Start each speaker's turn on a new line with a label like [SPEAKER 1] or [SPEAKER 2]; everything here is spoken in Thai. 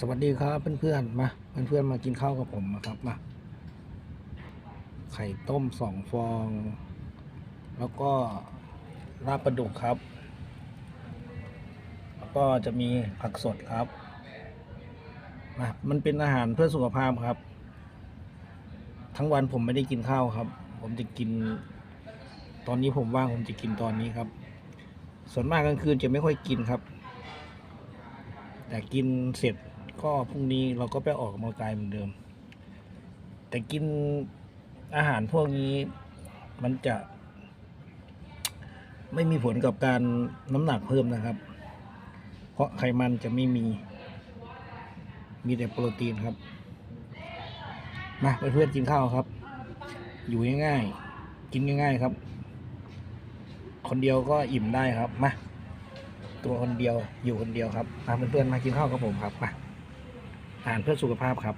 [SPEAKER 1] สวัสดีครับเพื่อนๆมาเพื่อนๆมากินข้าวกับผมนะครับมาไข่ต้มสองฟอง แล้วก็ลาบปลาดุกครับ แล้วก็จะมีผักสดครับมามันเป็นอาหารเพื่อสุขภาพครับ ทั้งวันผมไม่ได้กินข้าวครับ ผมจะกิน ตอนนี้ผมว่างผมจะกินตอนนี้ครับ ส่วนมากกลางคืนจะไม่ค่อยกินครับแต่กินเสร็จ ก็พรุ่งนี้เราก็ไปออกกำลังกายเหมือนเดิม แต่กินอาหารพวกนี้มันจะ ไม่มีผลกับการน้ำหนักเพิ่มนะครับ เพราะไขมันจะไม่มี มีแต่โปรตีนครับ มาเพื่อนๆกินข้าวครับ อยู่ง่ายๆ กินง่ายๆครับ คนเดียวก็อิ่มได้ครับ มาตัวคนเดียวอยู่คนเดียวครับมาเพื่อนๆมากินข้าวกับผมครับมา อาหารเพื่อสุขภาพครับ